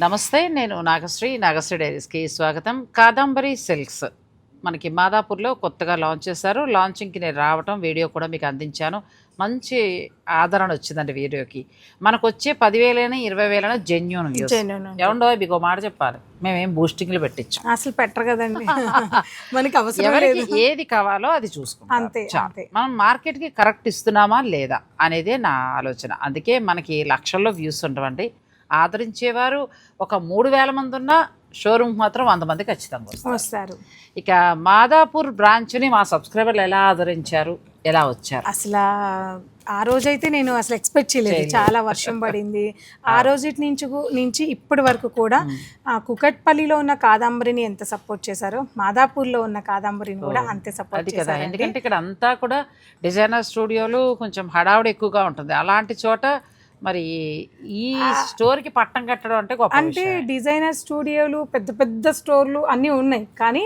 నమస్తే నేను నాగశ్రీ నాగశ్రీ డైరీస్కి స్వాగతం. కాదంబరి సిల్క్స్. మనకి మాదాపూర్లో కొత్తగా లాంచ్ చేశారు. లాంచింగ్కి నేను రావటం వీడియో కూడా మీకు అందించాను. మంచి ఆదరణ వచ్చిందండి వీడియోకి. మనకు వచ్చే పదివేలైనా ఇరవై వేలైనా జెన్యున్. ఏమండో మీకు మాట చెప్పాలి. మేమేం బూస్టింగ్లు పెట్టించాం. అసలు పెట్టరు కదండి. మనకి అవసరం ఎవరికి ఏది కావాలో అది చూసుకుంటాం అంతే. అంతే. మనం మార్కెట్కి కరెక్ట్ ఇస్తున్నామా లేదా అనేదే నా ఆలోచన. అందుకే మనకి లక్షల్లో వ్యూస్ ఉండవండి. ఆదరించేవారు. ఒక మూడు వేల మంది ఉన్న షోరూమ్ మాత్రం వంద మంది ఖచ్చితంగా వస్తారు. ఇక మాదాపూర్ బ్రాంచ్ని మా సబ్స్క్రైబర్లు ఎలా ఆదరించారు? ఎలా వచ్చారు? అసలు ఆ- రోజైతే నేను అసలు ఎక్స్పెక్ట్ చేయలేదు. చాలా వర్షం పడింది. ఆ. రోజు నుంచి నుంచి ఇప్పటి వరకు కూడా ఆ కుకట్పల్లిలో ఉన్న కాదంబరిని ఎంత సపోర్ట్ చేశారో మాదాపూర్లో ఉన్న కాదంబరిని కూడా అంతే సపోర్ట్ చేశారు ఎందుకంటే ఇక్కడ అంతా కూడా డిజైనర్ స్టూడియోలు కొంచెం హడావుడి ఎక్కువగా ఉంటుంది. అలాంటి చోట మరి ఈ స్టోర్కి పట్టం కట్టడం అంటే గొప్ప అంటే. డిజైనర్ స్టూడియోలు పెద్ద పెద్ద స్టోర్లు అన్నీ ఉన్నాయి కానీ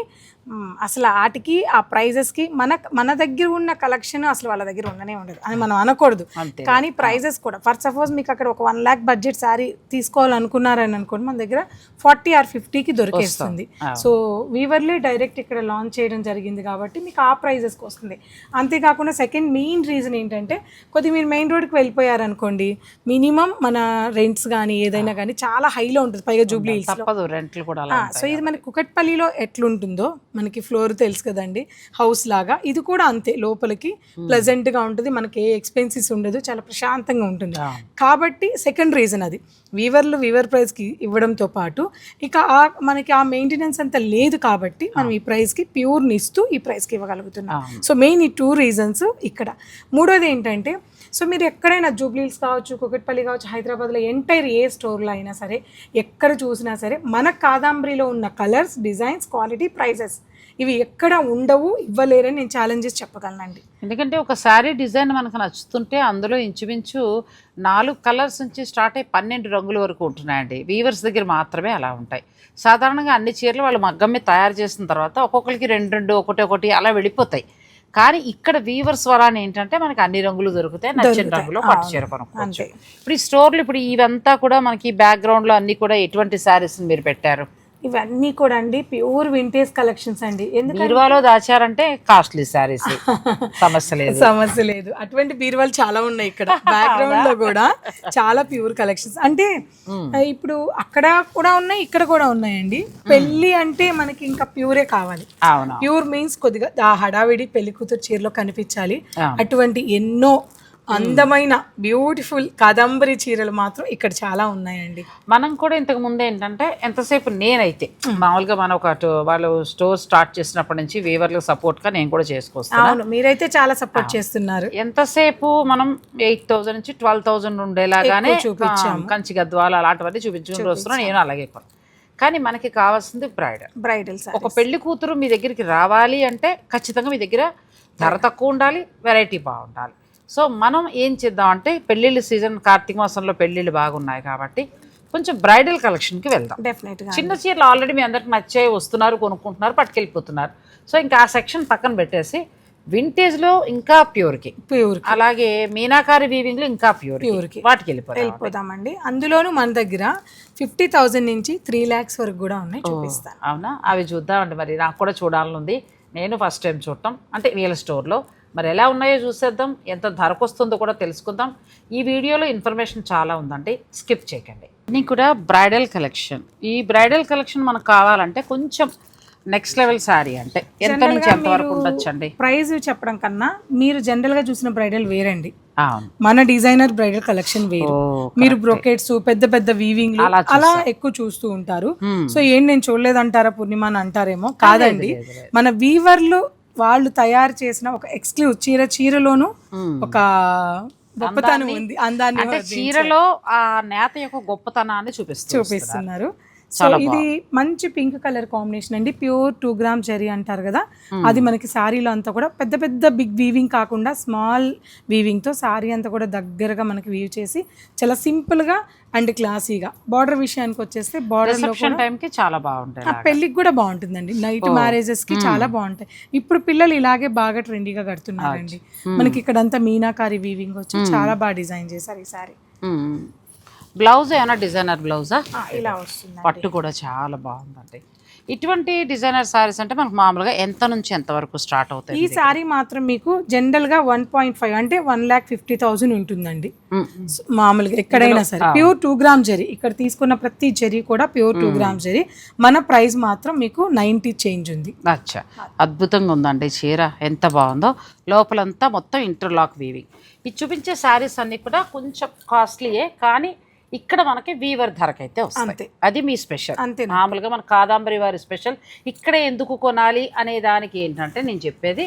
అసలు వాటికి ఆ ప్రైజెస్కి మన మన దగ్గర ఉన్న కలెక్షన్ అసలు వాళ్ళ దగ్గర ఉండనే ఉండదు. అని మనం అనకూడదు. కానీ ప్రైజెస్ కూడా ఫర్ సపోజ్ మీకు అక్కడ ఒక వన్ ల్యాక్ బడ్జెట్ శారీ తీసుకోవాలనుకున్నారని అనుకోండి మన దగ్గర ఫార్టీ ఆర్ ఫిఫ్టీకి దొరికేస్తుంది. సో వీవర్లీ డైరెక్ట్ ఇక్కడ లాంచ్ చేయడం జరిగింది కాబట్టి మీకు ఆ ప్రైజెస్కి వస్తుంది. అంతేకాకుండా సెకండ్ మెయిన్ రీజన్ ఏంటంటే కొద్ది మీరు మెయిన్ రోడ్కి వెళ్ళిపోయారనుకోండి మినిమం మన రెంట్స్ కానీ ఏదైనా కానీ చాలా హైలో ఉంటుంది. పైగా జూబ్లీ సో ఇది మనకి కుకట్పల్లిలో ఎట్లుంటుందో మనకి ఫ్లోర్ తెలుసు కదండి హౌస్ లాగా. ఇది కూడా అంతే లోపలికి ప్లెజెంట్గా ఉంటుంది మనకి ఏ ఎక్స్పెన్సెస్ ఉండదు చాలా ప్రశాంతంగా ఉంటుంది. కాబట్టి సెకండ్ రీజన్ అది. వీవర్లు వీవర్ ప్రైస్కి ఇవ్వడంతో పాటు ఇక ఆ మనకి ఆ మెయింటెనెన్స్ అంత లేదు కాబట్టి మనం ఈ ప్రైస్కి ప్యూర్ని ఇస్తూ ఈ ప్రైస్కి ఇవ్వగలుగుతున్నాం. సో మెయిన్ ఈ టూ రీజన్స్ ఇక్కడ. మూడోది ఏంటంటే సో మీరు ఎక్కడైనా జూబ్లీస్ కావచ్చు కుకట్పల్లి కావచ్చు హైదరాబాద్లో ఎంటైర్ ఏ స్టోర్లో అయినా సరే ఎక్కడ చూసినా సరే మన కాదాంబరిలో ఉన్న కలర్స్ డిజైన్స్ క్వాలిటీ ప్రైజెస్ ఇవి ఎక్కడ ఉండవు ఇవ్వలేరని నేను ఛాలెంజెస్ చెప్పగలనండి ఎందుకంటే ఒక శారీ డిజైన్ మనకు నచ్చుతుంటే అందులో ఇంచుమించు నాలుగు కలర్స్ నుంచి స్టార్ట్ అయ్యి పన్నెండు రంగుల వరకు ఉంటున్నాయండి వీవర్స్ దగ్గర మాత్రమే అలా ఉంటాయి సాధారణంగా అన్ని చీరలు వాళ్ళు మగ్గం మీద తయారు చేసిన తర్వాత ఒక్కొక్కరికి రెండు రెండు ఒకటి ఒకటి అలా వెళ్ళిపోతాయి కానీ ఇక్కడ వీవర్స్ వరాన్ని ఏంటంటే మనకి అన్ని రంగులు దొరుకుతాయి నచ్చిన. రంగులో పట్టు. చీర కొనుక్కోవచ్చు. ఇప్పుడు ఈ స్టోర్లు ఇప్పుడు ఇవంతా కూడా మనకి బ్యాక్గ్రౌండ్లో అన్ని కూడా ఎటువంటి శారీస్ మీరు పెట్టారు ఇవన్నీ కూడా అండి ప్యూర్ వింటేజ్ కలెక్షన్స్ అండి. ఎందుకంటే బీరువాలో దాచారంటే కాస్ట్లీ శారీస్. సమస్య లేదు. సమస్య లేదు. అటువంటి బీరువాలు చాలా ఉన్నాయి ఇక్కడ. బ్యాక్గ్రౌండ్లో కూడా చాలా ప్యూర్ కలెక్షన్స్. అంటే ఇప్పుడు అక్కడ కూడా ఉన్నాయి ఇక్కడ కూడా ఉన్నాయండి. పెళ్ళి అంటే మనకి ఇంకా ప్యూరే కావాలి. ప్యూర్ మీన్స్ కొద్దిగా ఆ హడావిడి పెళ్ళి కూతురు చీరలో కనిపించాలి. అటువంటి ఎన్నో అందమైన బ్యూటిఫుల్ కాదంబరి చీరలు మాత్రం ఇక్కడ చాలా ఉన్నాయండి. మనం కూడా ఇంతకు ముందు ఏంటంటే ఎంతసేపు నేనైతే మామూలుగా మనం ఒక వాళ్ళు స్టోర్ స్టార్ట్ చేసినప్పటి నుంచి వీవర్లకు సపోర్ట్గా నేను కూడా చేసుకొస్తాను. అవును మీరైతే చాలా సపోర్ట్ చేస్తున్నారు. ఎంతసేపు మనం ఎయిట్ థౌసండ్ నుంచి ట్వెల్వ్ థౌసండ్ ఉండేలాగానే. ఆ, కంచి గద్వాలు అలాంటివన్నీ చూపించుకుంటూ వస్తున్నాను. నేను అలాగే కొను కానీ మనకి కావాల్సింది బ్రైడల్ బ్రైడల్ ఒక పెళ్ళి కూతురు మీ దగ్గరికి రావాలి అంటే ఖచ్చితంగా మీ దగ్గర ధర తక్కువ ఉండాలి వెరైటీ బాగుండాలి. సో మనం ఏం చేద్దాం అంటే పెళ్ళిళ్ళ సీజన్ కార్తీక మాసంలో పెళ్ళిళ్ళు బాగున్నాయి కాబట్టి కొంచెం బ్రైడల్ కలెక్షన్కి వెళ్దాం. డెఫినెట్గా చిన్న చీరలు ఆల్రెడీ మీ అందరికి నచ్చే వస్తున్నారు కొనుక్కుంటున్నారు పట్టుకెళ్ళిపోతున్నారు. సో ఇంకా ఆ సెక్షన్ పక్కన పెట్టేసి వింటేజ్లో ఇంకా ప్యూర్కి. ప్యూర్ అలాగే మీనాకారి వీవింగ్లో ఇంకా ప్యూర్ Pure కి. వాటికి వెళ్ళిపోతాం వెళ్ళిపోదామండి. అందులోనూ మన దగ్గర ఫిఫ్టీ థౌజండ్ నుంచి త్రీ ల్యాక్స్ వరకు కూడా ఉన్నాయి చూపిస్తాను. అవునా? అవి చూద్దామండి మరి. నాకు కూడా చూడాలనుంది నేను ఫస్ట్ టైం చూడటం. అంటే వీళ్ళ స్టోర్లో. మరి ఎలా ఉన్నాయో చూసేద్దాం. ఎంత ధరకు వస్తుందో కూడా తెలుసుకుందాం. ఈ వీడియోలో ఇన్ఫర్మేషన్ చాలా ఉందండి. స్కిప్ చేయకండి. ఇది కూడా బ్రైడల్ కలెక్షన్. ఈ బ్రైడల్ కలెక్షన్ మనకు కావాలంటే కొంచెం నెక్స్ట్ లెవెల్ శారీ అంటే ఎంత నుంచి ఎంత వరకు ఉండొచ్చండి? ప్రైస్ చెప్పడం కన్నా మీరు జనరల్గా చూసిన బ్రైడల్ వేరండి. మన డిజైనర్ బ్రైడల్ కలెక్షన్ వేరు. మీరు బ్రొకెట్స్ పెద్ద పెద్ద వీవింగ్ అలా ఎక్కువ చూస్తూ ఉంటారు. సో ఏం నేను చూడలేదంటారా పూర్ణిమ అని అంటారేమో? కాదండి. మన వీవర్లు వాళ్ళు తయారు చేసిన ఒక ఎక్స్క్లూజివ్ చీర చీరలోను. ఒక గొప్పతనం ఉంది. అందాన్ని అంటే చీరలో ఆ నేత యొక్క గొప్పతనాన్ని చూపిస్తుంది చూపిస్తున్నారు. సో ఇది మంచి పింక్ కలర్ కాంబినేషన్ అండి. ప్యూర్ టూ గ్రామ్ జెరీ అంటారు కదా. అది మనకి శారీలో అంతా కూడా పెద్ద పెద్ద బిగ్ వీవింగ్ కాకుండా స్మాల్ వీవింగ్తో శారీ అంతా కూడా దగ్గరగా మనకి వీవ్ చేసి చాలా సింపుల్గా అండ్ క్లాసీగా బార్డర్ విషయానికి వచ్చేస్తే బార్డర్ టైంకి చాలా బాగుంటాయి ఆ పెళ్ళికి కూడా బాగుంటుందండి. నైట్ మ్యారేజెస్కి చాలా బాగుంటాయి. ఇప్పుడు పిల్లలు ఇలాగే బాగా ట్రెండీగా కడుతున్నారండి. మనకి ఇక్కడంతా మీనాకారి వీవింగ్ వచ్చి చాలా బాగా డిజైన్ చేశారు ఈ సారీ. బ్లౌజ్ ఏమైనా డిజైనర్ బ్లౌజా? ఇలా వస్తుంది పట్టు కూడా చాలా బాగుందండి. ఇటువంటి డిజైనర్ సారీస్ అంటే మనకు మామూలుగా ఎంత నుంచి ఎంత వరకు స్టార్ట్ అవుతాయి ఈ సారీ మాత్రం మీకు జనరల్గా వన్ పాయింట్ ఫైవ్ అంటే వన్ ల్యాక్ ఫిఫ్టీ థౌసండ్ ఉంటుందండి. మామూలుగా ఎక్కడైనా సరే. Pure two gram zari. ఇక్కడ తీసుకున్న ప్రతి జరీ కూడా ప్యూర్ టూ గ్రామ్ జరీ. మన ప్రైస్ మాత్రం మీకు నైంటీ చేంజ్ ఉంది. అచ్చా. అద్భుతంగా ఉందండి చీర. ఎంత బాగుందో. లోపలంతా మొత్తం ఇంటర్లాక్ వీవింగ్. ఇది చూపించే శారీస్ అన్ని కూడా కొంచెం కాస్ట్లీయే కానీ ఇక్కడ మనకి వీవర్ ధరకైతే అంతే. వస్తాయి అది మీ స్పెషల్. అంతే మామూలుగా మన కాదాంబరి వారి స్పెషల్. ఇక్కడే ఎందుకు కొనాలి అనే దానికి ఏంటంటే నేను చెప్పేది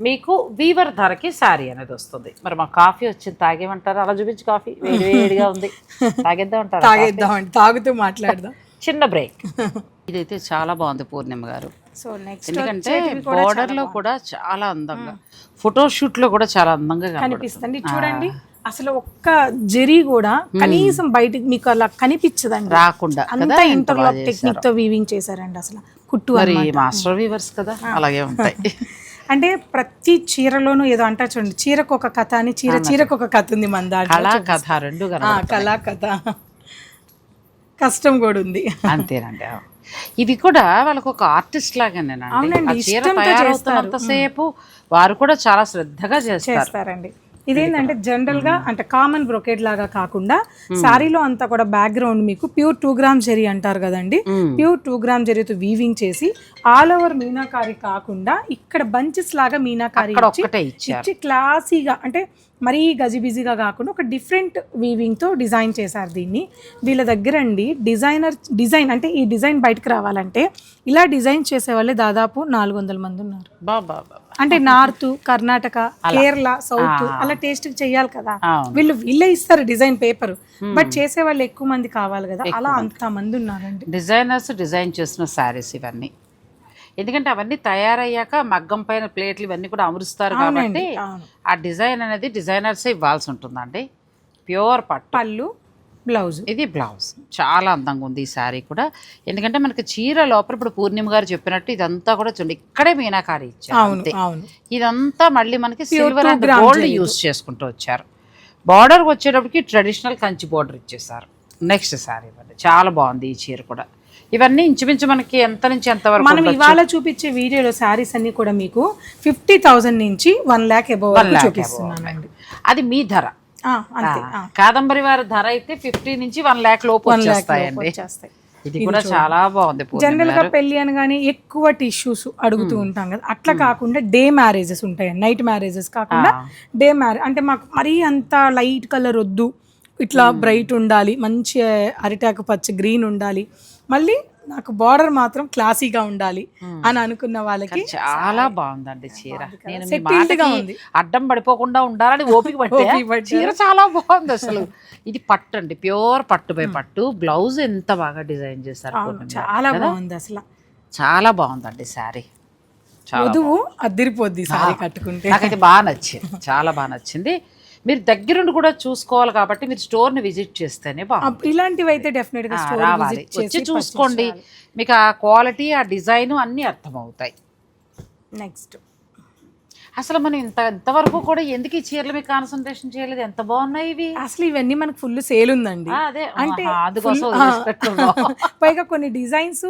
మీకు వీవర్ ధరకి శారీ అనేది వస్తుంది. మరి మా కాఫీ వచ్చింది తాగేమంటారా? అలా చూపించి కాఫీ. వేడి వేడిగా ఉంది. తాగేద్దాం అంటారా తాగేద్దాం తాగుతూ మాట్లాడదాం. చిన్న బ్రేక్. ఇదైతే చాలా బాగుంది పూర్ణిమ గారు. సో నెక్స్ట్ ఎందుకంటే బోర్డర్లో కూడా చాలా అందంగా ఫోటో షూట్లో కూడా చాలా అందంగా కనిపిస్తుంది. చూడండి. అసలు ఒక్క జరీ కూడా కనీసం బయటికి మీకు అలా కనిపించదండి. రాకుండా అంతా ఇంటర్లాక్ టెక్నిక్తో వీవింగ్ చేశారండి అసలు. కుట్టు మాస్టర్ వీవర్స్ కదా అలాగే ఉంటాయి. అంటే ప్రతి చీరలోనూ ఏదో అంటారు చూడండి చీరకు ఒక కథ అని చీర చీరకు ఒక కథ ఉంది మన దాంట్లో కథ రెండు. కళా కథ. కష్టం కూడా ఉంది. అంతేనండి. ఇది కూడా వాళ్ళకు ఒక ఆర్టిస్ట్ లాగానేనండి అవునండి, చీర తయారవుతున్నంతసేపు వారు కూడా చాలా శ్రద్ధగా చేస్తారు. చేస్తారండి. ఇదేంటంటే జనరల్గా అంటే కామన్ బ్రొకెట్ లాగా కాకుండా శారీలో అంతా కూడా బ్యాక్గ్రౌండ్ మీకు ప్యూర్ టూ గ్రామ్ జరీ అంటారు కదండి. ప్యూర్ టూ గ్రామ్ జరీతో వీవింగ్ చేసి ఆల్ ఓవర్ మీనాకారి కాకుండా ఇక్కడ బంచెస్ లాగా మీనాకారి ఇచ్చి క్లాసీగా అంటే మరీ గజిబిజిగా కాకుండా ఒక డిఫరెంట్ వీవింగ్తో డిజైన్ చేశారు దీన్ని. వీళ్ళ దగ్గర అండి డిజైనర్ డిజైన్ అంటే ఈ డిజైన్ బయటకు రావాలంటే ఇలా డిజైన్ చేసే వాళ్ళే దాదాపు నాలుగు వందల మంది ఉన్నారు. బాబా అంటే నార్త్ కర్ణాటక కేరళ సౌత్ అలా టేస్ట్ చేయాలి కదా. వీళ్ళు వీళ్ళే ఇస్తారు డిజైన్ పేపర్. బట్ చేసే వాళ్ళు ఎక్కువ మంది కావాలి కదా. అలా అంత మంది ఉన్నారండి. డిజైనర్స్ డిజైన్ చేసిన శారీస్ ఇవన్నీ. ఎందుకంటే అవన్నీ తయారయ్యాక మగ్గం పైన ప్లేట్లు ఇవన్నీ కూడా అమరుస్తారు కాబట్టి. ఆ డిజైన్ అనేది డిజైనర్స్ ఇవ్వాల్సి ఉంటుందండి. ప్యూర్ పట్టు. పళ్ళు బ్లౌజ్. ఇది బ్లౌజ్. చాలా అందంగా ఉంది ఈ శారీ కూడా. ఎందుకంటే మనకి చీర లోపల ఇప్పుడు పూర్ణిమ గారు చెప్పినట్టు ఇదంతా కూడా చూడండి ఇక్కడే మీనాకారి ఇచ్చారు ఇదంతా మళ్ళీ మనకి సిల్వర్ అండ్ గోల్డ్. యూస్ చేసుకుంటూ వచ్చారు. బార్డర్ వచ్చేటప్పటికి ట్రెడిషనల్ కంచి బార్డర్ ఇచ్చేసారు నెక్స్ట్ శారీ చాలా బాగుంది ఈ చీర కూడా. ఇవన్నీ ఇంచుమించు మనకి ఎంత నుంచి ఎంత వరకు మనం ఇవాళ చూపించే వీడియోలో శారీస్ అన్ని కూడా మీకు ఫిఫ్టీ థౌసండ్ నుంచి వన్ ల్యాక్ lakh చూపిస్తున్నానండి. అది మీ ధర. ఆ, అంతే. ఆ, కాదంబరి వారి ధర అయితే ఫిఫ్టీ నుంచి వన్ ల్యాక్ లోపు వన్ ల్యాక్ వచ్చేస్తాయి. ఇది కూడా చాలా బాగుంది జనరల్గా పెళ్ళి అనగానే ఎక్కువ టిష్యూస్ అడుగుతూ ఉంటాం కదా. అట్లా కాకుండా డే మ్యారేజెస్ ఉంటాయి. నైట్ మ్యారేజెస్ కాకుండా డే మ్యారేజ్ అంటే మాకు మరీ అంత లైట్ కలర్ వద్దు. ఇట్లా బ్రైట్ ఉండాలి. మంచి అరిటాకు పచ్చ గ్రీన్ ఉండాలి. మళ్ళీ నాకు బార్డర్ మాత్రం క్లాసీగా ఉండాలి అని అనుకున్న వాళ్ళకి చాలా బాగుందండి చీర. నేను ఉంది. అడ్డం పడిపోకుండా ఉండాలని ఓపిక పట్టే. చీర చాలా బాగుంది అసలు. ఇది పట్టు అండి ప్యూర్ పట్టు బై పట్టు. బ్లౌజ్ ఎంత బాగా డిజైన్ చేశారు గారు. చాలా బాగుంది అసలు. చాలా బాగుందండి శారీ. వధువు అద్దరిపోద్ది సారీ కట్టుకుంటే. నాకైతే బాగా నచ్చింది చాలా బాగా నచ్చింది. మీరు దగ్గరుండి కూడా చూసుకోవాలి కాబట్టి మీరు స్టోర్ని విజిట్ చేస్తేనే బాగుంది అప్- ఇలాంటివి అయితే డెఫినెట్గా స్టోర్ విజిట్ వచ్చి చేసి చూసుకోండి. మీకు ఆ క్వాలిటీ ఆ డిజైన్ అన్నీ అర్థమవుతాయి. నెక్స్ట్ అసలు మనం ఇంత ఇంతవరకు కూడా ఎందుకు ఈ చీరల మీద కాన్సన్ట్రేషన్ చేయలేదు? ఎంత బాగున్నాయి ఇవి? అసలు ఇవన్నీ మనకు ఫుల్ సేల్ ఉందండి. అదే. అంటే. పైగా కొన్ని డిజైన్స్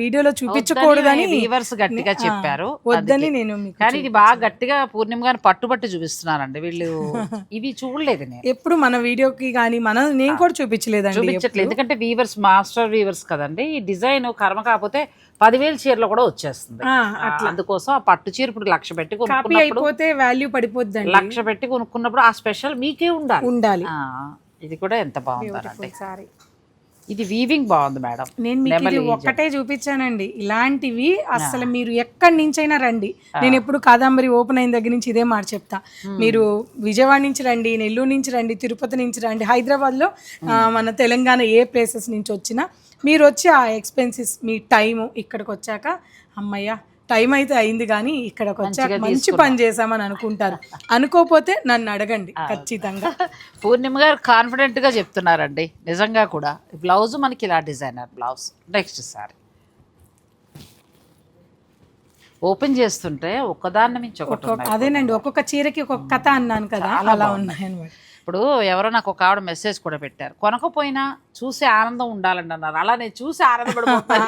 వీడియోలో చూపించకూడదని వీవర్స్ గట్టిగా చెప్పారు. వద్దని. నేను మీకు కానీ ఇది బాగా గట్టిగా పూర్ణిమ గారిని పట్టుబట్టి చూపిస్తున్నారండి. వీళ్ళు ఇవి చూడలేదు నేను. ఎప్పుడు మన వీడియోకి కానీ మన నేను కూడా చూపించలేదండి చూపించట్లేదు. ఎందుకంటే వీవర్స్ మాస్టర్ వీవర్స్ కదండి. ఈ డిజైన్ కర్మ కాకపోతే పదివేల చీరలో కూడా వచ్చేస్తుంది. అందుకోసం ఆ పట్టు చీర ఇప్పుడు లక్ష పెట్టి కాపీ అయిపోతే వాల్యూ పడిపోద్దండి. లక్ష పెట్టి కొనుక్కున్నప్పుడు ఆ స్పెషల్ మీకే ఉండాలి. ఉండాలి. ఇది కూడా ఎంత బాగుందండి సారీ ఇది వీవింగ్ బాగుంది మేడం. నేను మీకు ఇది ఒక్కటే చూపించానండి. ఇలాంటివి అసలు మీరు ఎక్కడి నుంచైనా రండి. నేను ఎప్పుడు కాదంబరి ఓపెన్ అయిన దగ్గర నుంచి ఇదే మాట చెప్తా. మీరు విజయవాడ నుంచి రండి నెల్లూరు నుంచి రండి తిరుపతి నుంచి రండి హైదరాబాద్లో మన తెలంగాణ ఏ ప్లేసెస్ నుంచి వచ్చినా మీరు వచ్చి ఆ ఎక్స్పెన్సెస్ మీ టైము ఇక్కడికి వచ్చాక అమ్మయ్య టైం అయితే అయింది కానీ ఇక్కడికి వచ్చాక మంచి పని చేశామని అనుకుంటారు. అనుకోపోతే నన్ను అడగండి ఖచ్చితంగా. పూర్ణిమ గారు కాన్ఫిడెంట్గా చెప్తున్నారండి నిజంగా కూడా. బ్లౌజ్ మనకి ఇలా designer blouse. Next sari. Open చేస్తుంటే ఒక్కదాన్ని మించి ఉన్నాయి. అదేనండి ఒక్కొక్క చీరకి ఒక్కొక్క కథ అన్నాను కదా అలా ఉన్నాయన్నమాట. ఇప్పుడు ఎవరో నాకు ఒక ఆవిడ మెసేజ్ కూడా పెట్టారు. కొనకపోయినా చూసే ఆనందం ఉండాలండి అన్నారు. అలా నేను చూసి ఆనందపడిపోతాను.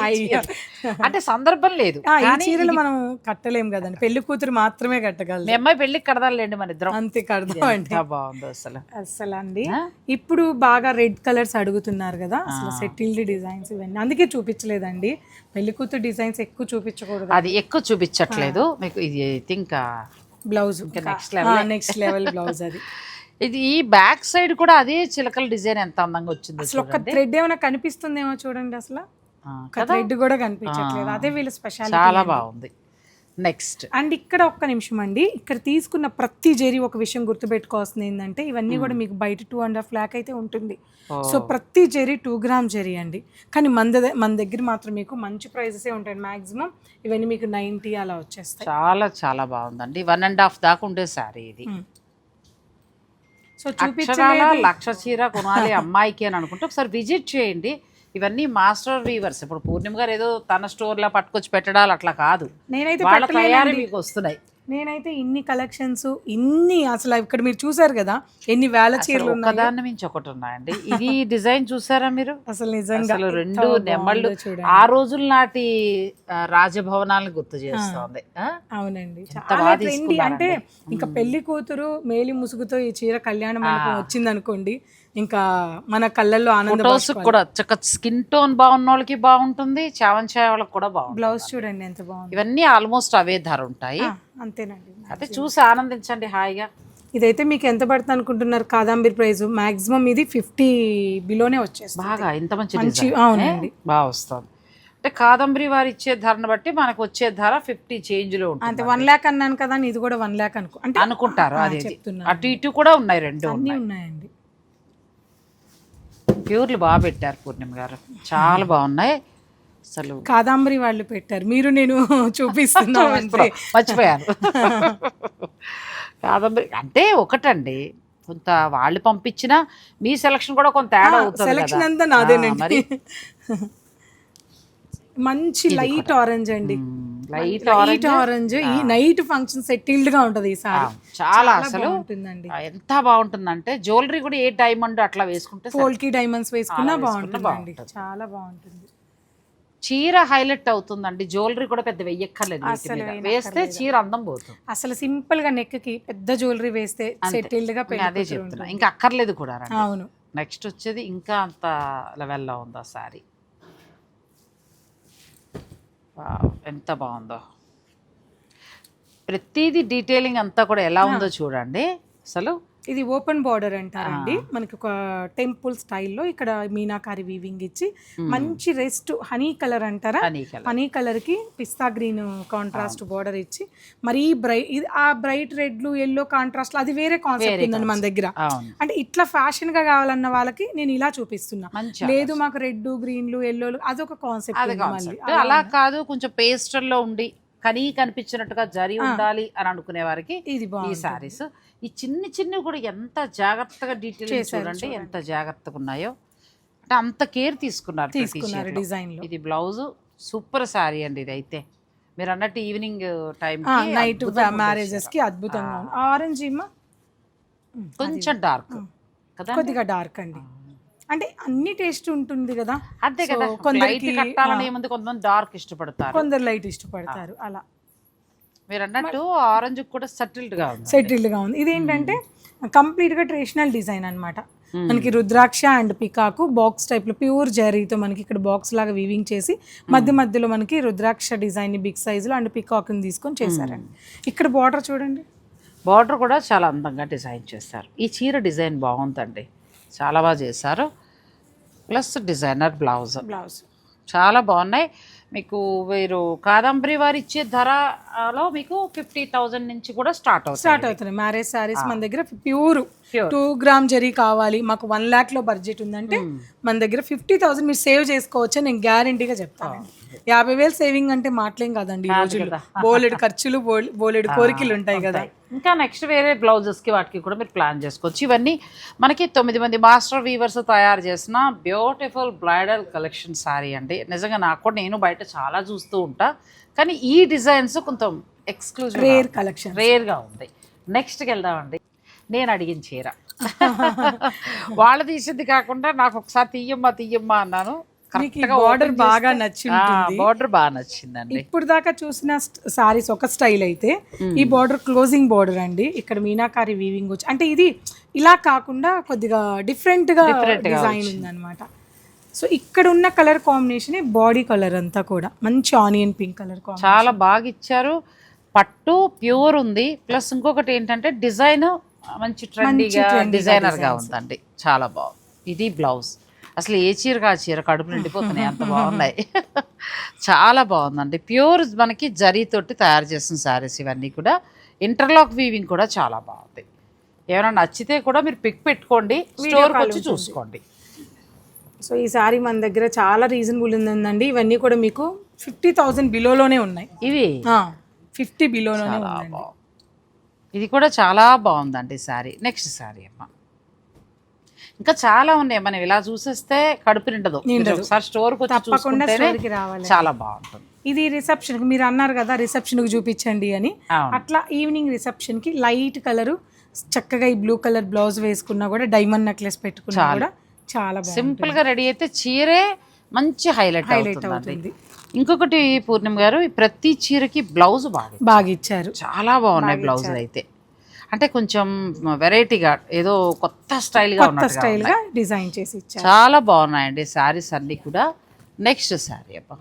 అంటే సందర్భం లేదు. చీరలు మనం కట్టలేం కదండి. పెళ్ళి కూతురు మాత్రమే మీ కట్టగలదు అమ్మాయి పెళ్ళికి కడదాలేండి మన ఇద్దరం. అంతే కడదాం అంటే బాగుందో అసలు. అసలు అండి? ఇప్పుడు బాగా రెడ్ కలర్స్ అడుగుతున్నారు కదా అసలు సెటిల్డ్ డిజైన్స్ ఇవన్నీ. అందుకే చూపించలేదండి. పెళ్ళి కూతురు డిజైన్స్ ఎక్కువ చూపించకూడదు. అది ఎక్కువ చూపించట్లేదు. మీకు ఇది I think blouse next level. Next level blouse అది. ఇది ఈ బ్యాక్ సైడ్ కూడా అదే చిలకల డిజైన్ ఎంత అందంగా వచ్చిందో అసలు ఒక థ్రెడ్ ఏమైనా కనిపిస్తుందేమో చూడండి అసలు. థ్రెడ్ కూడా కనిపించట్లేదు. అదే వీళ్ళ స్పెషాలిటీ చాలా బాగుంది. నెక్స్ట్ అండ్ ఇక్కడ ఒక్క నిమిషం అండి. ఇక్కడ తీసుకున్న ప్రతి జెరీ ఒక విషయం గుర్తుపెట్టుకోవాల్సింది ఏంటంటే ఇవన్నీ కూడా మీకు బయట టూ అండ్ హాఫ్ ల్యాక్ అయితే ఉంటుంది. సో ప్రతి జెరీ టూ గ్రామ్ జెరీ అండి. కానీ మన దగ్గర మన దగ్గర మాత్రం మీకు మంచి ప్రైజెసే ఉంటాయి మాక్సిమం ఇవన్నీ మీకు నైంటీ అలా వచ్చేస్తాయి. చాలా చాలా బాగుందండి. వన్ అండ్ హాఫ్ దాకా ఉండే శారీ ఇది. సో చూపించలేదు. లక్ష చీర కొనాలి అమ్మాయికి అని అనుకుంటే ఒకసారి విజిట్ చేయండి. ఇవన్నీ మాస్టర్ వీవర్స్. ఇప్పుడు పూర్ణిమ గారు ఏదో తన స్టోర్లో పట్టుకొచ్చి పెట్టడాలు అట్లా కాదు. నేనైతే వాళ్ళ తయారీ మీకు వస్తున్నాయి. నేనైతే ఇన్ని కలెక్షన్స్ ఇన్ని అసలు ఇక్కడ మీరు చూసారు కదా ఎన్ని వేల చీరలు ఉన్నాయి. ఒకదాన్ని మించి ఒకటి ఉన్నాయండి. ఇది డిజైన్ చూసారా మీరు? అసలు నిజంగా రెండు చూడండి. ఆ రోజుల నాటి రాజభవనాలను గుర్తు చేస్తోంది? అవునండి. చాలా ట్రెండీ. అంటే ఇంకా పెళ్ళి కూతురు మేలి ముసుగుతో ఈ చీర కళ్యాణ మండపం వచ్చింది అనుకోండి ఇంకా మన కళ్ళల్లో ఆనందం కూడా స్కిన్ టోన్ బాగున్న వాళ్ళకి బాగుంటుంది చావంచాయ వాళ్ళకి కూడా బాగుంటుంది. బ్లౌజ్ చూడండి ఎంత బాగుంది. ఇవన్నీ ఆల్మోస్ట్ అవే ధర ఉంటాయి. అంతేనండి. అయితే చూసి ఆనందించండి హాయిగా. ఇదైతే మీకు ఎంత పడుతుంది అనుకుంటున్నారు కాదంబరి ప్రైస్ మాక్సిమం ఇది ఫిఫ్టీ బిలోనే వచ్చేస్తుంది. బాగా ఇంత మంచి మంచి. అవునండి. బాగా వస్తుంది. అంటే కాదంబరి వారు ఇచ్చే ధరను బట్టి మనకు వచ్చే ధర ఫిఫ్టీ చేంజ్లో ఉంటుంది అంతే వన్ ల్యాక్ అన్నాను కదా అని ఇది కూడా వన్ ల్యాక్ అనుకో అంటే అనుకుంటారు అది. అటు ఇటు కూడా ఉన్నాయి రెండు అన్నీ ఉన్నాయండి. ప్యూర్లు బాగా పెట్టారు పూర్ణిమ గారు. చాలా బాగున్నాయి. అసలు కాదంబరి వాళ్ళు పెట్టారు. మీరు నేను చూపిస్తున్నాం అంతే. మర్చిపోయాను. కాదంబరి అంటే ఒకటండి. కొంత వాళ్ళు పంపించిన మీ సెలక్షన్ కూడా కొంత తేడా అవుతుంది సెలక్షన్. అంతా నాదేనండి. మరి మంచి లైట్ ఆరెంజ్ అండి. లైట్ లైట్ ఆరెంజ్ ఈ నైట్ ఫంక్షన్ సెటిల్డ్గా ఉంటది ఈ సారీ చాలా అసలు బాగుంటుందండి. ఆ, ఎంత బాగుంటుందంటే జ్యువెలరీ కూడా ఏ డైమండ్ అట్లా వేసుకుంటే సరే. పోల్కి డైమండ్స్ వేసుకున్నా బాగుంటుందండి. చాలా బాగుంటుంది. చీర హైలైట్ అవుతుందండి. జ్యువెలరీ కూడా పెద్ద వెయ్యక్కర్లేదు. వేస్తే చీర అందం పోతుంది. అసలు సింపుల్గా నెక్కి పెద్ద జ్యువెలరీ వేస్తే సెటిల్డ్గా అదే చెప్తున్నా. ఇంకా అక్కర్లేదు కూడా. అవును. నెక్స్ట్ వచ్చేది ఇంకా అంత లెవెల్లో ఉంది ఆ శారీ ఎంత బాగుందో. ప్రతిదీ డీటెయిలింగ్ అంతా కూడా ఎలా ఉందో చూడండి. అసలు ఇది ఓపెన్ బార్డర్ అంటారండి. మనకి ఒక టెంపుల్ స్టైల్లో ఇక్కడ మీనాకారి వీవింగ్ ఇచ్చి మంచి రెస్ట్ హనీ కలర్ అంటారా? Honey colour. కి పిస్తా గ్రీన్ కాంట్రాస్ట్ బార్డర్ ఇచ్చి మరీ బ్రైట్ ఇది ఆ బ్రైట్ రెడ్లు ఎల్లో కాంట్రాస్ట్ అది వేరే కాన్సెప్ట్ ఉందండి మన దగ్గర. అంటే ఇట్లా ఫ్యాషన్గా కావాలన్న వాళ్ళకి నేను ఇలా చూపిస్తున్నా. లేదు మాకు రెడ్ గ్రీన్లు ఎల్లోలు అదొక కాన్సెప్ట్ అలా కాదు కొంచెం పేస్టల్లో ఉండి కనీ కనిపించినట్టుగా జరి ఉండాలి అని అనుకునే వారికి ఇది ఈ సారీస్ ఈ చిన్ని చిన్నవి కూడా ఎంత జాగ్రత్తగా డీటెయిల్ చూడండి ఎంత జాగ్రత్తగా ఉన్నాయో. అంటే అంత కేర్ తీసుకున్నారు. డిజైన్ ఇది బ్లౌజ్ సూపర్ సారీ అండి ఇది అయితే. మీరు అన్నట్టు ఈవినింగ్ టైం నైట్ మ్యారేజెస్కి అద్భుతంగా ఆరెంజ్ కొంచెం డార్క్ కదా కొద్దిగా డార్క్ అండి. అంటే అన్ని టేస్ట్ ఉంటుంది కదా. అంతే కదా. కొందరికి, కట్టాలని ఏముంది కొంతమంది డార్క్ ఇష్టపడతారు. కొందరు లైట్ ఇష్టపడతారు. అలా. మీరు అన్నట్టు ఆరెంజ్ కూడా సెటిల్డ్గా ఉంది సెటిల్డ్గా ఉంది. ఇదేంటంటే కంప్లీట్గా ట్రెడిషనల్ డిజైన్ అన్నమాట. మనకి రుద్రాక్ష అండ్ పికాకు బాక్స్ టైప్లో ప్యూర్ జరీతో మనకి ఇక్కడ బాక్స్ లాగా వీవింగ్ చేసి మధ్య మధ్యలో మనకి రుద్రాక్ష డిజైన్ బిగ్ సైజ్లో అండ్ పికాక్ని తీసుకొని చేశారండి. ఇక్కడ బార్డర్ చూడండి. బార్డర్ కూడా చాలా అందంగా డిజైన్ చేశారు. ఈ చీర డిజైన్ బాగుందండి. చాలా బాగా చేశారు. Plus designer blouse. బ్లౌజ్. చాలా బాగున్నాయి. మీకు మీరు కాదంబరి వారు ఇచ్చే ధరలో మీకు ఫిఫ్టీ థౌజండ్ నుంచి కూడా స్టార్ట్ అవుతుంది. స్టార్ట్ అవుతున్నాయి మ్యారేజ్ శారీస్ మన దగ్గర ప్యూర్. టూ గ్రామ్ జరీ కావాలి. మాకు వన్ ల్యాక్లో బడ్జెట్ ఉందంటే మన దగ్గర ఫిఫ్టీ థౌసండ్ మీరు సేవ్ చేసుకోవచ్చు నేను గ్యారంటీగా చెప్తాను. యాభై వేలు సేవింగ్ అంటే మాటలేం కదండి బోలెడు ఖర్చులు బోలె- బోలెడు కోరికలు ఉంటాయి కదా. ఇంకా నెక్స్ట్ వేరే బ్లౌజెస్కి వాటికి కూడా మీరు ప్లాన్ చేసుకోవచ్చు. ఇవన్నీ మనకి తొమ్మిది మంది మాస్టర్ వీవర్స్ తయారు చేసిన బ్యూటిఫుల్ బ్రైడల్ కలెక్షన్ సారీ అండి. నిజంగా నాకు కూడా నేను బయట చాలా చూస్తూ ఉంటా. కానీ ఈ డిజైన్స్ కొంచెం ఎక్స్క్లూజివ్ రేర్ కలెక్షన్ రేర్గా ఉంది నెక్స్ట్కి వెళ్దామండి నేను అడిగిన చీర. వాళ్ళు తీసింది కాకుండా నాకు ఒకసారి తీయమ్మా తీయమ్మా అన్నాను. Border బాగా నచ్చి ఉంటుంది. బార్డర్ బాగా నచ్చిందండి. ఇప్పుడు దాకా చూసిన సారీస్ ఒక స్టైల్ అయితే ఈ బార్డర్ క్లోజింగ్ బార్డర్ అండి. ఇక్కడ మీనాకారి వీవింగ్ వచ్చి అంటే ఇది ఇలా కాకుండా కొద్దిగా డిఫరెంట్గా డిజైన్ ఉందన్నమాట. సో ఇక్కడ ఉన్న కలర్ కాంబినేషన్ బాడీ కలర్ అంతా కూడా. మంచి ఆనియన్ పింక్ కలర్ చాలా బాగా ఇచ్చారు. పట్టు ప్యూర్ ఉంది. ప్లస్ ఇంకొకటి ఏంటంటే డిజైన్ మంచి ట్రెండీగా డిజైనర్గా ఉందండి. చాలా బాగుంది. ఇది బ్లౌజ్ అసలు ఏ చీర కా చీర కడుపు నిండిపోతున్నాయి. అంత బాగున్నాయి. చాలా బాగుందండి. ప్యూర్ మనకి జరీతోటి తయారు చేసిన శారీస్ ఇవన్నీ కూడా. ఇంటర్లాక్ వీవింగ్ కూడా చాలా బాగుంది. ఏమైనా నచ్చితే కూడా మీరు పిక్ పెట్టుకోండి స్టోర్కి వచ్చి చూసుకోండి. సో ఈ సారీ మన దగ్గర చాలా రీజనబుల్ ఉందండి. ఇవన్నీ కూడా మీకు ఫిఫ్టీ థౌసండ్ బిలోలోనే ఉన్నాయి. ఇవి? ఫిఫ్టీ బిలోలోనే ఇది కూడా చాలా బాగుందండి శారీ. నెక్స్ట్ శారీ అమ్మ. ఇంకా చాలా ఉన్నాయి. మనం ఇలా చూసేస్తే కడుపు నిండదు. ఒకసారి స్టోర్కి వచ్చి చాలా బాగుంటుంది. ఇది రిసెప్షన్ మీరు అన్నారు కదా రిసెప్షన్కి చూపించండి అని. అట్లా ఈవినింగ్ రిసెప్షన్కి లైట్ కలర్ చక్కగా ఈ బ్లూ కలర్ బ్లౌజ్ వేసుకున్నా కూడా డైమండ్ నెక్లెస్ పెట్టుకున్నా కూడా చాలా సింపుల్గా రెడీ అయితే చీరే మంచి హైలైట్ హైలైట్ అవుతుంది. ఇంకొకటి పూర్ణిమ గారు ప్రతి చీరకి బ్లౌజ్ బాగా బాగా ఇచ్చారు. చాలా బాగున్నాయి బ్లౌజులు అయితే. అంటే కొంచెం వెరైటీగా ఏదో కొత్త స్టైల్గా కొత్త ఉన్నట్టుగా స్టైల్ ఉన్నాయి. గా డిజైన్ చేసి ఇచ్చారు. చాలా బాగున్నాయండి శారీస్ అన్నీ కూడా. నెక్స్ట్ శారీ అబ్బా.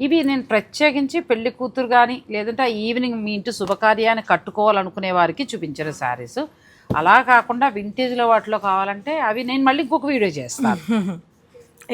ఇవి నేను ప్రత్యేకించి పెళ్ళి కూతురు కానీ లేదంటే ఆ ఈవినింగ్ మీ ఇంటి శుభకార్యాన్ని కట్టుకోవాలనుకునే వారికి చూపించిన శారీస్. అలా కాకుండా వింటేజ్లో వాటిలో కావాలంటే అవి నేను మళ్ళీ ఇంకొక వీడియో చేస్తాను.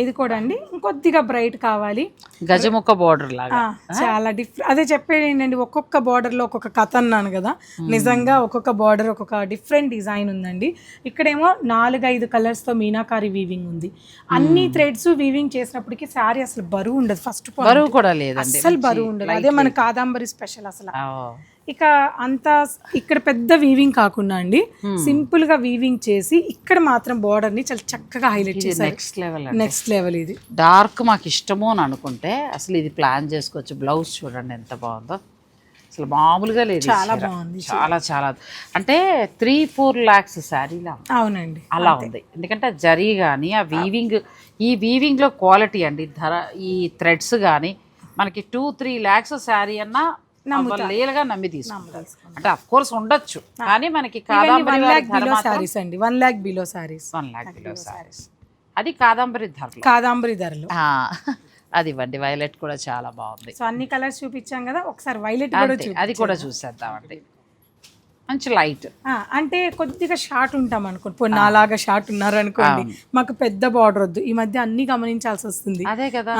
ఇది కూడా అండి. ఇంకొద్దిగా బ్రైట్ కావాలి. గజముఖ బోర్డర్ లాగా. చాలా డిఫరెంట్ అదే చెప్పేది ఏంటండి ఒక్కొక్క border లో ఒక్కొక్క కథ అన్నాను కదా. నిజంగా ఒక్కొక్క బార్డర్ ఒక్కొక్క డిఫరెంట్ డిజైన్ ఉందండి. ఇక్కడేమో నాలుగైదు colours తో మీనాకారి వీవింగ్ ఉంది. అన్ని థ్రెడ్స్ వీవింగ్ చేసినప్పటికీ శారీ అసలు బరువు ఉండదు ఫస్ట్ బరువు కూడా లేదండి అసలు బరువు ఉండదు. అదే మన కాదంబరి స్పెషల్ అసలు. ఇక అంత ఇక్కడ పెద్ద వీవింగ్ కాకుండా అండి సింపుల్గా వీవింగ్ చేసి ఇక్కడ మాత్రం బార్డర్ని చాలా చక్కగా హైలైట్ చేశారు. నెక్స్ట్ లెవెల్ నెక్స్ట్ లెవెల్ ఇది. డార్క్ మాకు ఇష్టము అని అనుకుంటే అసలు ఇది ప్లాన్ చేసుకోవచ్చు. బ్లౌజ్ చూడండి ఎంత బాగుందో. అసలు మామూలుగా లేదు చాలా. బాగుంది చాలా చాలా. అంటే త్రీ ఫోర్ ల్యాక్స్ శారీలా అవునండి. అలా ఉంది. ఎందుకంటే జరీ కానీ ఆ వీవింగ్ ఈ వీవింగ్లో క్వాలిటీ అండి. ధర ఈ థ్రెడ్స్ కానీ మనకి టూ త్రీ ల్యాక్స్ శారీ అన్నా లీలుగా నమ్మి తీసుకుంటారు. అంటే అఫ్ కోర్స్ ఉండొచ్చు. కానీ మనకి కాదంబరి బిలో సారీస్ అండి. One lakh below saris one lakh below saris అది కాదంబరి ధరలో. కాదాంబరి ధరలు. అది ఇవ్వండి. వైలెట్ కూడా చాలా బాగుంది. సో అన్ని కలర్స్ చూపించాం కదా. ఒకసారి వైలెట్ కూడా అది కూడా చూసేద్దామండి. మంచి లైట్. అంటే కొద్దిగా షార్ట్ ఉంటాం అనుకోండి. పోనీ నాలాగా షార్ట్ ఉన్నారు అనుకోండి. మాకు పెద్ద బార్డర్ వద్దు. ఈ మధ్య అన్ని గమనించాల్సి వస్తుంది. అదే కదా.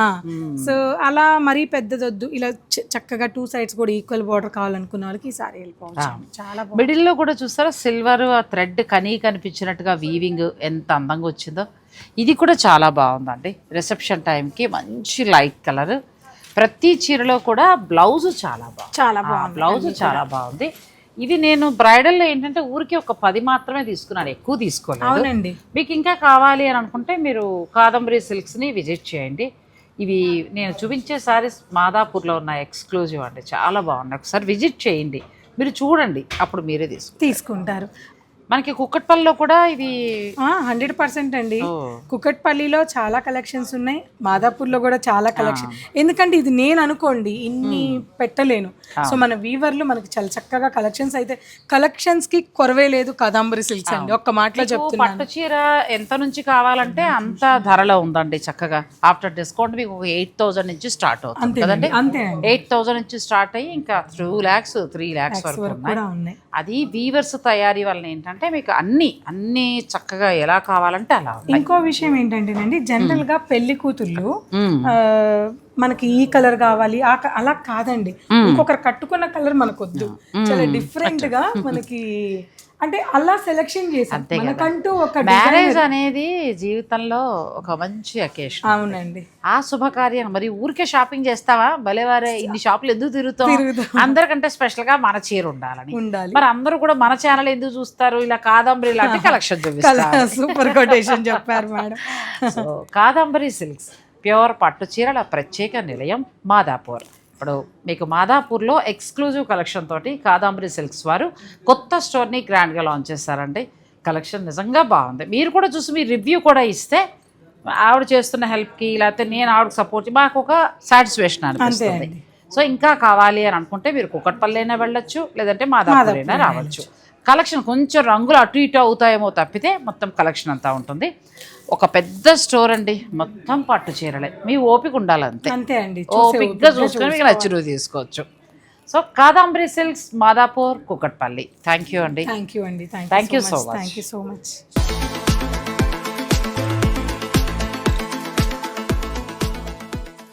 సో అలా మరీ పెద్దది వద్దు ఇలా చక్కగా టూ సైడ్స్ కూడా ఈక్వల్ బార్డర్ కావాలనుకున్న వాళ్ళకి ఈ సారీ వెళ్ళిపోవచ్చు చాలా బాగుంది. మిడిల్లో కూడా చూస్తారా? సిల్వర్ ఆ థ్రెడ్ కనీ కనిపించినట్టుగా వీవింగ్ ఎంత అందంగా వచ్చిందో. ఇది కూడా చాలా బాగుందండి. రిసెప్షన్ టైంకి మంచి లైట్ కలర్. ప్రతి చీరలో కూడా బ్లౌజ్ చాలా బాగుంది. చాలా బాగుంది. బ్లౌజ్ చాలా బాగుంది. ఇవి నేను బ్రైడల్లో ఏంటంటే ఊరికి ఒక పది మాత్రమే తీసుకున్నాను ఎక్కువ తీసుకోలేదు. అవునండి. మీకు ఇంకా కావాలి అని అనుకుంటే మీరు కాదంబరి సిల్క్స్ని విజిట్ చేయండి. ఇవి నేను చూపించే సారీస్ మాదాపూర్లో ఉన్న ఎక్స్క్లూజివ్ అండి చాలా బాగున్నాయి. ఒకసారి విజిట్ చేయండి. మీరు చూడండి అప్పుడు మీరే తీసుకో తీసుకుంటారు. మనకి కుక్కట్పల్లిలో కూడా ఇవి హండ్రెడ్ పర్సెంట్ అండి. ఓ, కుకట్పల్లిలో చాలా కలెక్షన్స్ ఉన్నాయి. మాదాపూర్లో కూడా చాలా కలెక్షన్. ఎందుకంటే ఇది నేను అనుకోండి ఇన్ని పెట్టలేను. సో మన వీవర్లు మనకి చాలా చక్కగా కలెక్షన్స్ అయితే కలెక్షన్స్కి కొరవే లేదు కదంబరి సిల్క్స్ అండి. ఒక్క మాటలో చెప్తున్నాను. పట్టు చీర ఎంత నుంచి కావాలంటే అంత ధరలో ఉందండి చక్కగా. ఆఫ్టర్ డిస్కౌంట్ మీకు ఒక ఎయిట్ థౌసండ్ నుంచి స్టార్ట్ అవుతుంది అంతేనండి ఎయిట్ థౌసండ్ నుంచి స్టార్ట్ అయ్యి ఇంకా టూ ల్యాక్స్ త్రీ ల్యాక్స్ వరకు ఉన్నాయి. అది వీవర్స్ తయారీ వల్ల ఏంటంటే మీకు అన్ని అన్ని చక్కగా ఎలా కావాలంటే అలా ఇంకో విషయం ఏంటంటేనండి జనరల్గా పెళ్ళి. ఆ, మనకి ఈ కలర్ కావాలి ఆ అలా కాదండి. ఇంకొకరు కట్టుకున్న కలర్ మనకు వద్దు చాలా డిఫరెంట్గా మనకి అంటే అలా సెలెక్షన్ చేసాం మనకంటూ ఒక మ్యారేజ్ అనేది జీవితంలో ఒక మంచి అకేషన్ అవునండి. ఆ శుభకార్యం మరి ఊరికే షాపింగ్ చేస్తావా? భలేవారే ఇన్ని షాపులు ఎందుకు తిరుగుతాం అందరికంటే స్పెషల్గా మన చీర ఉండాలని. ఉండాలి. మరి అందరూ కూడా మన ఛానల్ ఎందుకు చూస్తారు? ఇలా కాదంబరి లాంటి కలెక్షన్ చూపిస్తారు. సూపర్ కొటేషన్ చెప్పారు మేడం. కాదంబరి సిల్క్స్ ప్యూర్ పట్టు చీరల ప్రత్యేక నిలయం మాదాపూర్. ఇప్పుడు మీకు మాదాపూర్లో ఎక్స్క్లూజివ్ కలెక్షన్ తోటి కాదాంబరి సిల్క్స్ వారు కొత్త స్టోర్ని గ్రాండ్గా లాంచ్ చేశారండి. కలెక్షన్ నిజంగా బాగుంది. మీరు కూడా చూసి మీ రివ్యూ కూడా ఇస్తే ఆవిడ చేస్తున్న హెల్ప్కి లేకపోతే నేను ఆవిడకి సపోర్ట్ మాకు ఒక సాటిస్ఫాక్షన్ అనిపిస్తుంది. సో ఇంకా కావాలి అని అనుకుంటే మీరు కుక్కట్పల్లి అయినా వెళ్ళొచ్చు లేదంటే మాదాపూర్ అయినా రావచ్చు. కలెక్షన్ కొంచెం రంగులు అటు ఇటు అవుతాయేమో తప్పితే మొత్తం కలెక్షన్ అంతా ఉంటుంది. ఒక పెద్ద స్టోర్ అండి. మొత్తం పట్టు చీరలే. మీ ఓపిక ఉండాలి అంతే అంతే అండి ఓపిక్గా చూసుకొని మీకు నచ్చినవి తీసుకోవచ్చు. So Kadambari silks Madhapur Kukatpally thank you అండి. థ్యాంక్ యూ అండి. Thank you so much. Thank you so much